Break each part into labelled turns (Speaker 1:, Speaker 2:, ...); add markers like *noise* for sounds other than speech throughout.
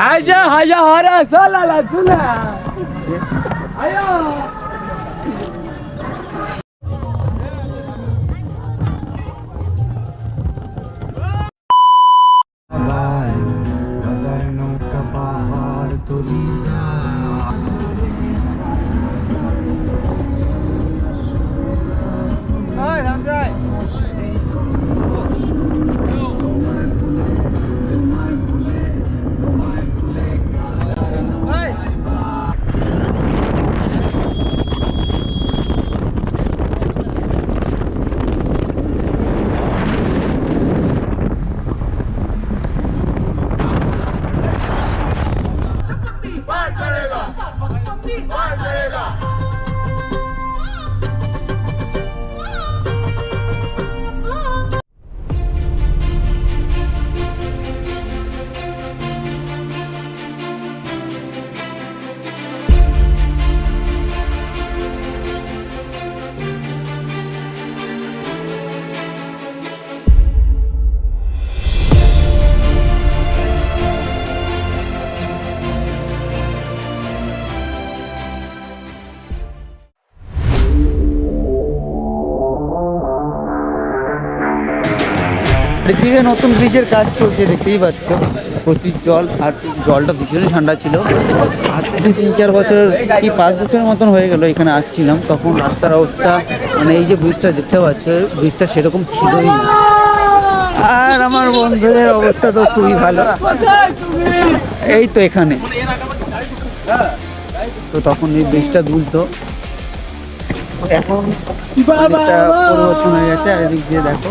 Speaker 1: আইজা হাজা হারা সালালা সুনা আয়া
Speaker 2: নৌকা পাহাড় Margarita!
Speaker 3: এদিকে নতুন ব্রিজের কাজ চলছে, দেখতেই পাচ্ছ। প্রচুর জল, আর জলটা ভীষণই ঠান্ডা ছিল। আজ থেকে তিন, চার বছর কি পাঁচ বছরের মতন হয়ে গেল এখানে আসছিলাম। তখন রাস্তার অবস্থা মানে এই যে ব্রিজটা দেখতে পাচ্ছ ব্রিজটা সেরকম ছিলই না। আর আমার বন্ধুদের অবস্থা তো খুবই ভালো। এই তো এখানে। তো তখন এই ব্রিজটা দুলতো। এখন পরিবর্তন হয়ে গেছে, আর এদিক দিয়ে দেখো।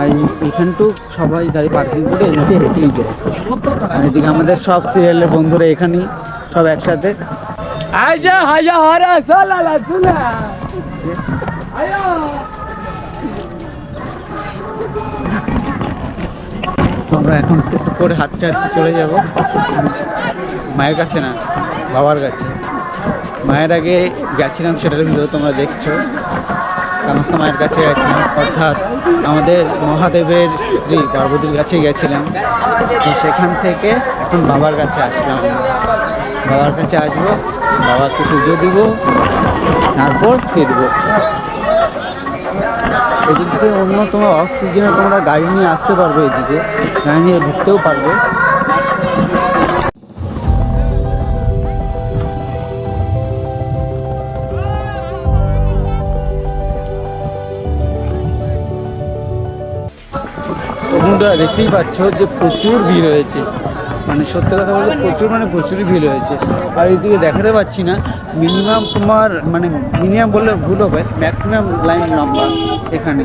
Speaker 3: আর এখানটু সবাই গাড়ি পার্কিং করে এদিকে হেঁটেই যায়। আর এদিকে আমাদের সব সিরিয়ালের বন্ধুরা এখানেই সব একসাথে।
Speaker 1: আইজা হাজা হারা সালালা সুনা আয়া।
Speaker 3: আমরা এখন করে হাঁটতে হাঁটতে চলে যাব। মায়ের কাছে না বাবার কাছে। মায়ের আগে গেছিলাম সেটার ভিডিও তোমরা দেখছ। কামাখ্যা মায়ের কাছে গেছিলাম অর্থাৎ আমাদের মহাদেবের স্ত্রী পার্বতীর কাছে গেছিলাম তো সেখান থেকে এখন বাবার কাছে আসলাম। বাবার কাছে আসব, বাবাকে পুজো দিব, তারপর ফিরবো। এদিক থেকে অন্য তোমার অফ সিজনে তোমরা গাড়ি নিয়ে আসতে পারবে এদিকে, গাড়ি নিয়ে ঢুকতেও পারবে। বন্ধুরা দেখতেই পাচ্ছ যে প্রচুর ভিড় হয়েছে। মানে সত্যি কথা বলতে প্রচুর মানে প্রচুরই ভিড় হয়েছে। আর এদিকে দেখাতে পাচ্ছি না মিনিমাম তোমার মানে মিনিমাম বললে ভুল হবে ম্যাক্সিমাম লাইন নাম্বার এখানে।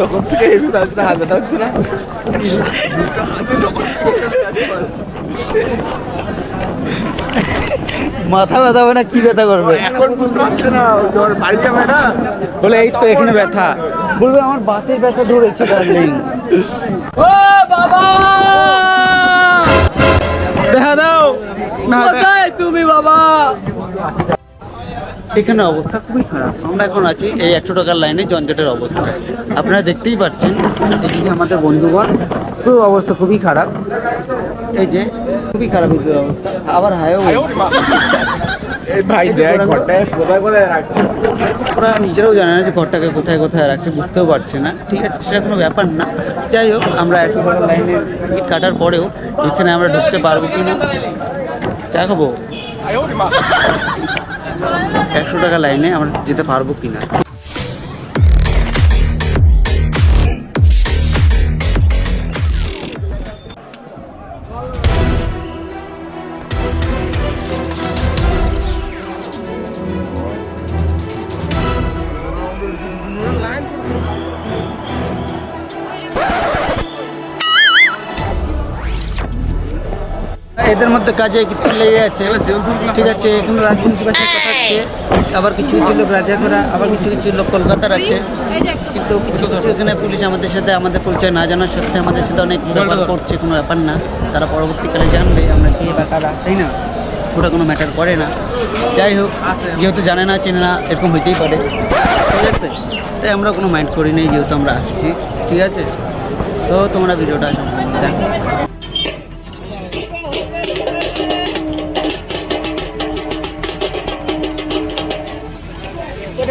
Speaker 2: তখন থেকে এই হাত হচ্ছে না। *laughs*
Speaker 3: মাথা ব্যথা হবে না? কি ব্যথা করবে?
Speaker 2: এখন বুঝতে পারছে না তোর বাড়ি যাবে না।
Speaker 3: বলে এই তো এখানে ব্যথা। বলবে আমার বাতের ব্যথা ধরেছে ডার্লিং
Speaker 1: ও বাবা!
Speaker 3: দেখা দাও।
Speaker 1: কোথায় তুমি বাবা?
Speaker 3: এখানে অবস্থা খুবই খারাপ। আমরা এখন আছি এই একশো টাকার লাইনে জঞ্জটের অবস্থায় আপনারা দেখতেই পাচ্ছেন এদিকে আমাদের বন্ধুগণ খুব অবস্থা খুবই খারাপ। এই যে খুবই খারাপ এদিকের অবস্থা। আবার হায়ও
Speaker 2: ভাই দেখ ঘরটায় কোথায় কোথায় রাখছে?
Speaker 3: ওরা নিজেরাও জানে না যে ঘরটাকে কোথায় কোথায় রাখছে বুঝতেও পারছে না। ঠিক আছে সেটা কোনো ব্যাপার না। যাই হোক আমরা একশো টাকার লাইনের টিকিট কাটার পরেও এখানে আমরা ঢুকতে পারব কি না চা খাব? একশো টাকা লাইনে আমরা যেতে পারব কি না এদের মধ্যে কাজে কিছু লেগে আছে। ঠিক আছে, এখানে রাজবংশী ভাষায় কথা হচ্ছে আবার কিছু কিছু লোক রাজাগোড়া আবার কিছু কিছু লোক কলকাতার আছে। কিন্তু কিছু কিছু এখানে পুলিশ আমাদের সাথে, আমাদের পরিচয় না জানার সাথে আমাদের সাথে অনেক ব্যাপার করছে, কোনো ব্যাপার না। তারা পরবর্তীকালে জানবে আমরা কে বা কারা, তাই না? ওটা কোনো ম্যাটার করে না। যাই হোক, যেহেতু জানে না, চেনে না, এরকম হইতেই পারে। ঠিক আছে? তাই আমরা কোনো মাইন্ড করি নেই, যেহেতু আমরা আসছি। ঠিক আছে? তো তোমরা ভিডিওটা দেখো।